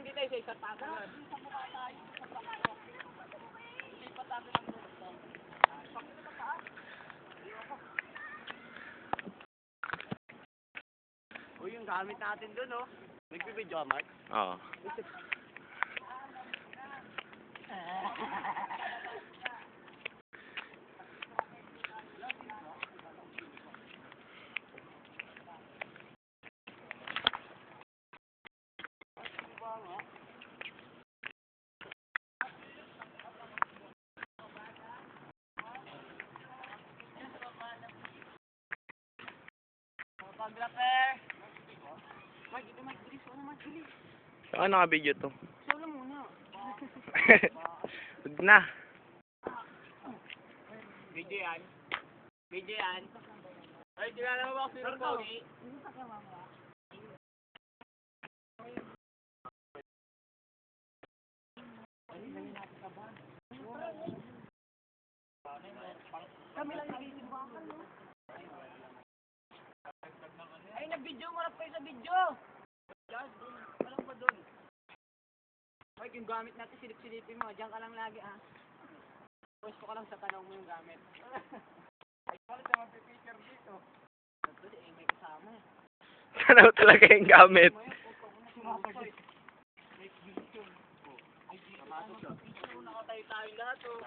lang dito sa isang tao na. Uy, yung gamit natin dun, oh. Nagbibidyo ka, Mark? Oo. Photographer! Dito, Mark. Bilis, ano, Mark, bilis. Saan naka-video to? Solo muna. Huwag na. Video yan. Video yan. Ay, kilala mo ba ako sino Pogi? Kami lang nagising bakal, no? Ay, nag-video mo na pa sa video. Dun. Walang pa dun. Ay, yung gamit natin, silip-silipin mo. Diyan ka lang lagi, ah. Pwesto ka lang sa tanong mo yung gamit. Ay, pala siya mag-picture dito. Ito, eh, may kasama mo talaga yung gamit. Dito, ano, picture, nakatayo tayo lahat, oh.